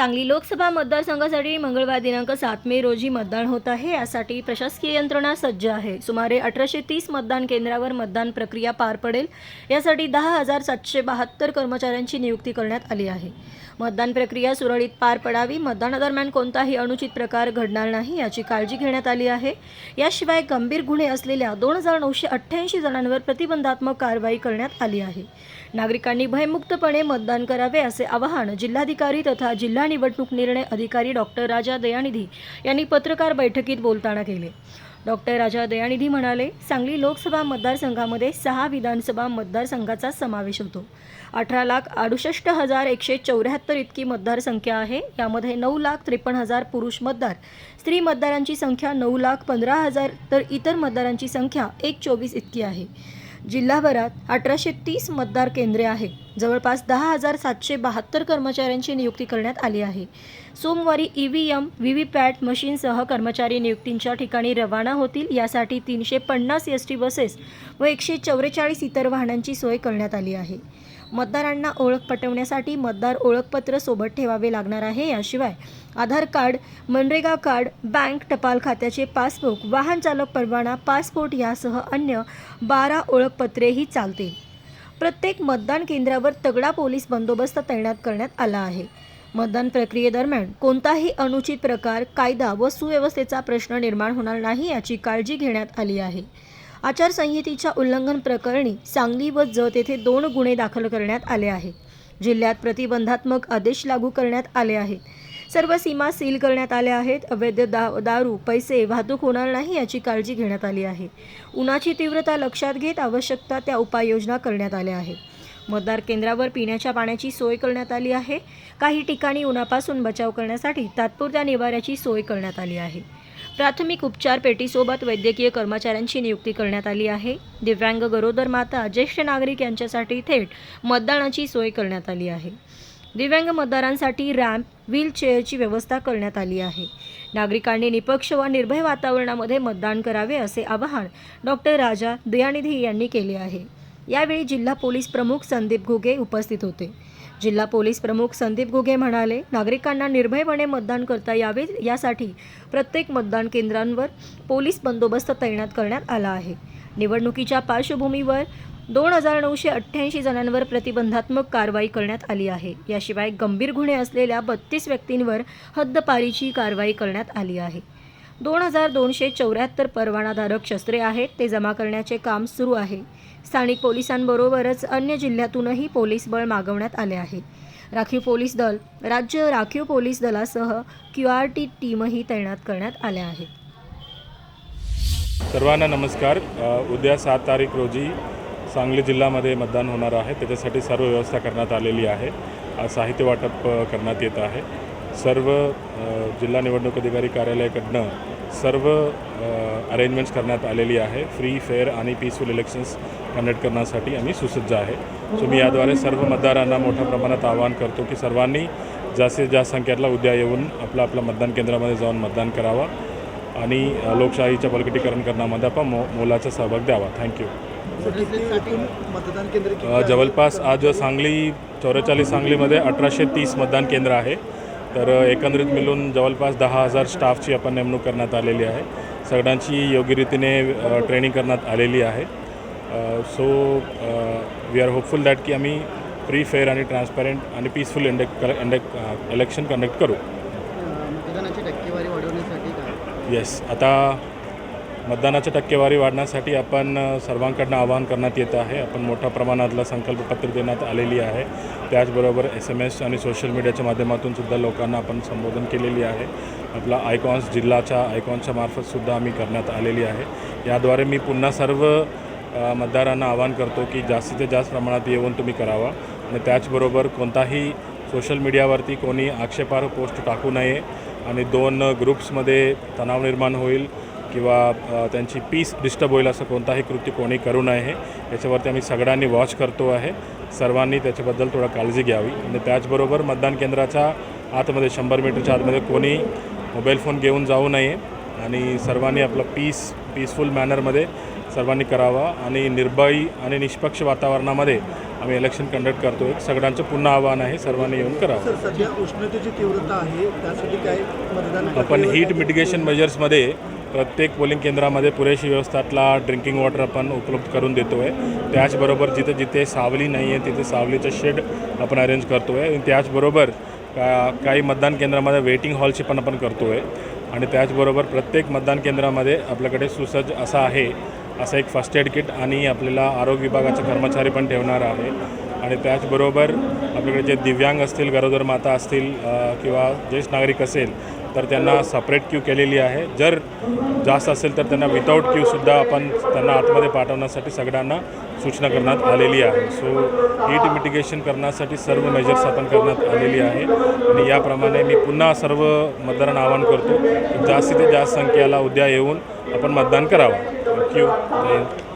सांगली लोकसभा मतदारसंघासाठी मंगळवार दिनांक सात मे रोजी मतदान होत आहे. यासाठी प्रशासकीय यंत्रणा सज्ज आहे. सुमारे अठराशे तीस मतदान केंद्रावर मतदान प्रक्रिया पार पडेल. यासाठी दहा हजार सातशे बहात्तर कर्मचाऱ्यांची नियुक्ती करण्यात आली आहे. मतदान प्रक्रिया सुरळीत पार पडावी मतदानादरम्यान कोणताही अनुचित प्रकार घडणार नाही याची काळजी घेण्यात आली आहे. याशिवाय गंभीर गुन्हे असलेल्या दोन हजार नऊशे अठ्ठ्याऐंशी जणांवर प्रतिबंधात्मक कारवाई करण्यात आली आहे. नागरिकांनी भयमुक्तपणे मतदान करावे असे आवाहन जिल्हाधिकारी तथा जिल्हा निवडणूक निर्णय अधिकारी डॉक्टर राजा दयानिधी यांनी पत्रकार बैठकीत बोलताना केले. डॉक्टर राजा दयानिधी म्हणाले सांगली लोकसभा मतदारसंघामध्ये सहा विधानसभा मतदारसंघाचा समावेश होतो. अठरा लाख अडुसष्ट हजार एकशे चौऱ्याहत्तर इतकी मतदारसंख्या आहे. यामध्ये नऊ लाख त्रेपन्न हजार पुरुष मतदार. स्त्री मतदारांची संख्या नऊ लाख पंधरा हजार तर इतर मतदारांची संख्या एक चोवीस इतकी आहे. जिल्हाभरात अठराशे तीस मतदार केंद्रे आहेत. जवळपास दहा हजार सातशे बहात्तर कर्मचाऱ्यांची नियुक्ती करण्यात आली आहे. सोमवारी E V M V V pat मशीनसह कर्मचारी नियुक्तींच्या ठिकाणी रवाना होतील यासाठी तीनशे पन्नास एस टी बसेस व एकशे चौवेचाळीस इतर वाहनांची सोय करण्यात आली आहे. मतदारांना ओळख पटवण्यासाठी मतदार ओळखपत्र सोबत ठेवावे लागणार आहे. याशिवाय Aadhaar card MNREGA card bank टपाल खात्याचे पासबुक वाहन चालक परवाना पासपोर्ट यासह अन्य बारा ओळखपत्रेही चालतील. प्रत्येक मतदान केंद्रावर तगडा पोलीस बंदोबस्त तैनात करण्यात आला आहे. मतदान प्रक्रियेदरम्यान कोणताही अनुचित प्रकार कायदा व सुव्यवस्थेचा प्रश्न निर्माण होणार नाही याची काळजी घेण्यात आली आहे. आचारसंहितेच्या उल्लंघन प्रकरणी सांगली व जत येथे दोन गुन्हे दाखल करण्यात आले आहेत. जिल्ह्यात प्रतिबंधात्मक आदेश लागू करण्यात आले आहेत. सर्व सीमा सील करण्यात आल्या आहेत. अवैध दा दारू पैसे वाहतूक होणार नाही याची काळजी घेण्यात आली आहे. उन्हाची तीव्रता लक्षात घेत आवश्यकता त्या उपाययोजना करण्यात आल्या आहेत. मतदार केंद्रावर पिण्याच्या पाण्याची सोय करण्यात आली आहे. काही ठिकाणी उन्हापासून बचाव करण्यासाठी तात्पुरत्या निवाऱ्याची सोय करण्यात आली आहे. प्राथमिक उपचार पेटीसोबत वैद्यकीय कर्मचाऱ्यांची नियुक्ती करण्यात आली आहे. दिव्यांग गरोदर माता ज्येष्ठ नागरिक यांच्यासाठी थेट मतदानाची सोय करण्यात आली आहे. दिव्यांग मतदारांसाठी रॅम्प व्हीलचेअरची व्यवस्था करण्यात आली आहे. नागरिकांनी निपक्ष व निर्भय वातावरणामध्ये मतदान करावे असे आवाहन डॉक्टर राजा दयानिधी यांनी केले आहे. यावेळी जिल्हा पोलीस प्रमुख संदीप घुगे उपस्थित होते. जिल्हा पोलीस प्रमुख संदीप घुगे म्हणाले नागरिकांना निर्भयपणे मतदान करता यावे यासाठी प्रत्येक मतदान केंद्रांवर पोलीस बंदोबस्त तैनात करण्यात आला आहे. निवडणुकीच्या पार्श्वभूमीवर दोन हजार नऊशे अठ्ठ्याऐंशी जणांवर प्रतिबंधात्मक कारवाई करण्यात आली आहे. याशिवाय गंभीर गुन्हे असलेल्या बत्तीस व्यक्तींवर हद्दपारीची कारवाई करण्यात आली आहे. दोन हजार दोनशे चौऱ्याहत्तर परवानाधारक शस्त्रे आहेत ते जमा करण्याचे काम सुरू आहे. स्थानिक पोलिसांबरोबरच अन्य जिल्ह्यातूनही पोलीस बळ मागवण्यात आले आहे. राखीव पोलीस दल राज्य राखीव पोलीस दलासह क्यू आर टी टीमही तैनात करण्यात आल्या आहेत. सर्वांना नमस्कार. उद्या सात तारीख रोजी सांगली जिल्ह्यामध्ये मतदान होणार आहे. त्याच्यासाठी सर्व व्यवस्था करण्यात आलेली आहे. साहित्य वाटप करण्यात येत आहे. सर्व जिल्हा निवडणूक अधिकारी कार्यालयाकडनं सर्व अरेंजमेंट्स करण्यात आलेली आहे. फ्री फेअर आणि पीसफुल इलेक्शन्स कंडक्ट करण्यासाठी आम्ही सुसज्ज आहे. सो मी याद्वारे सर्व मतदारांना मोठ्या प्रमाणात आवाहन करतो की सर्वांनी जास्तीत जास्त संख्येतला उद्या येऊन आपलं आपल्या मतदान केंद्रामध्ये जाऊन मतदान करावा आणि लोकशाहीच्या बलकटीकरण करण्यामध्ये आपण मो मोलाचा सहभाग द्यावा. थँक्यू मतदान केंद्र जवळपास आज सांगली चौवेचाळीस सांगलीमध्ये अठराशे तीस मतदान केंद्र आहे. तर एकंदरीत मिळून जवळपास दहा हजार स्टाफची आपण नेमणूक करण्यात आलेली आहे. सगळ्यांची योग्य रीतीने ट्रेनिंग करण्यात आलेली आहे. So we are hopeful that की आम्ही फ्री फेअर आणि ट्रान्सपरंट आणि पीसफुल इंडेक इंडेक इलेक्शन कंडक्ट करू. येस आता मतदानाची टक्केवारी वाढण्यासाठी आपण सर्वांकडनं आवाहन करण्यात येत आहे. आपण मोठ्या प्रमाणातला संकल्पपत्र देण्यात आलेली आहे. त्याचबरोबर एस एम एस आणि सोशल मीडियाच्या माध्यमातून सुद्धा लोकांना आपण संबोधन केलेली आहे. आपला आयकॉन्स जिल्ह्याच्या आयकॉन्सच्या मार्फतसुद्धा आम्ही करण्यात आलेली आहे. याद्वारे मी पुन्हा सर्व मतदारांना आवाहन करतो की जास्तीत जास्त प्रमाणात येऊन तुम्ही करावा. आणि त्याचबरोबर कोणताही सोशल मीडियावरती कोणी आक्षेपार्ह पोस्ट टाकू नये. आणि दोन ग्रुप्समध्ये तणाव निर्माण होईल. किंवा त्यांची पीस डिस्टर्ब होईल असं कोणताही कृत्य कोणी करू नये. हे याच्यावरती आम्ही सगळ्यांनी वॉच करतो आहे. सर्वांनी त्याच्याबद्दल थोडं काळजी घ्यावी. आणि त्याचबरोबर मतदान केंद्राच्या आतमध्ये शंभर मीटरच्या आतमध्ये कोणी मोबाईल फोन घेऊन जाऊ नये. आणि सर्वांनी आपलं पीस पीसफुल मॅनरमध्ये सर्वांनी करावा. आणि निर्भयी आणि निष्पक्ष वातावरणामध्ये आम्ही इलेक्शन कंडक्ट करतो आहे सगळ्यांचं पुन्हा आव्हान आहे सर्वांनी येऊन करावं. सध्या उष्णतेची तीव्रता आहे. त्यासाठी काय मतदान आपण हीट मिटिगेशन मेजर्समध्ये प्रत्येक पोलिंग केंद्रामध्ये पुरेशी व्यवस्थातला ड्रिंकिंग वॉटर आपण उपलब्ध करून देतो आहे त्याचबरोबर जिथे जिथे सावली नाही आहे तिथे सावलीचं शेड आपण अरेंज करतो आहे आणि त्याचबरोबर का काही मतदान केंद्रामध्ये वेटिंग हॉलची पण आपण करतो आहे आणि त्याचबरोबर प्रत्येक मतदान केंद्रामध्ये आपल्याकडे सुसज्ज असा आहे असं एक फर्स्ट एड किट आणि आपल्याला आरोग्य विभागाचे कर्मचारी पण ठेवणार आहे. आणि त्याचबरोबर आपल्याकडे जे दिव्यांग असतील गरोदर माता असतील किंवा ज्येष्ठ नागरिक असेल तर त्यांना सपरेट क्यू केलेली आहे. जर जास्त असेल तर त्यांना विदाऊट क्यूसुद्धा आपण त्यांना आतमध्ये पाठवण्यासाठी सगळ्यांना सूचना करण्यात आलेली आहे. सो हीट मिटिगेशन करण्यासाठी सर्व मेजर्स आपण करण्यात आलेली आहे. आणि याप्रमाणे मी पुन्हा सर्व मतदारांना आवाहन करतो की जास्तीत जास्त संख्येला उद्या येऊन आपण मतदान करावं. Thank you thank you